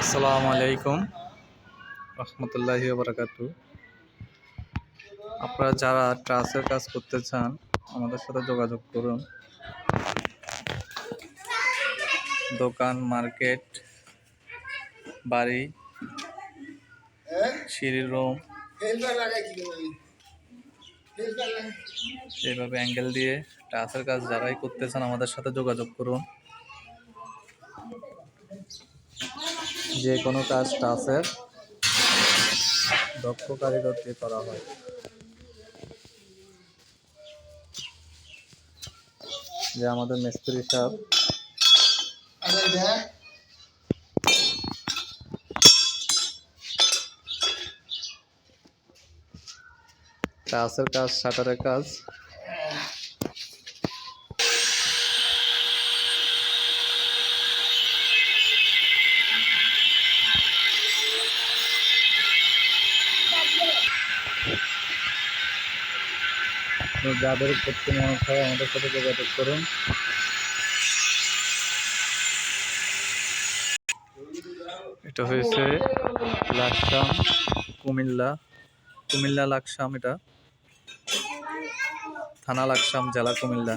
আসসালামু আলাইকুম। রহমতুল্লাহি বারাকাতু। আপনারা যারা ট্রাসের কাজ করতে চান, আমাদের সাথে যোগাযোগ করুন। দোকান, মার্কেট, বাড়ি, সিঁড়ির রুম, এইভাবে অ্যাঙ্গেল দিয়ে ট্রাসের কাজ যারাই করতে চান, আমাদের সাথে যোগাযোগ করুন। যে কোনো কাজ টাসের দক্ষ কারিগর দিয়ে করা হয়। যে আমাদের মিস্ত্রি সাহেব। আরে কাজ, শাটারের কাজ। যাদের করতে মনে হয় আমাদের সাথে যোগাযোগ করুন। এটা হয়েছে লাকসাম, কুমিল্লা কুমিল্লা লাকসাম এটা। থানা লাকসাম, জেলা কুমিল্লা।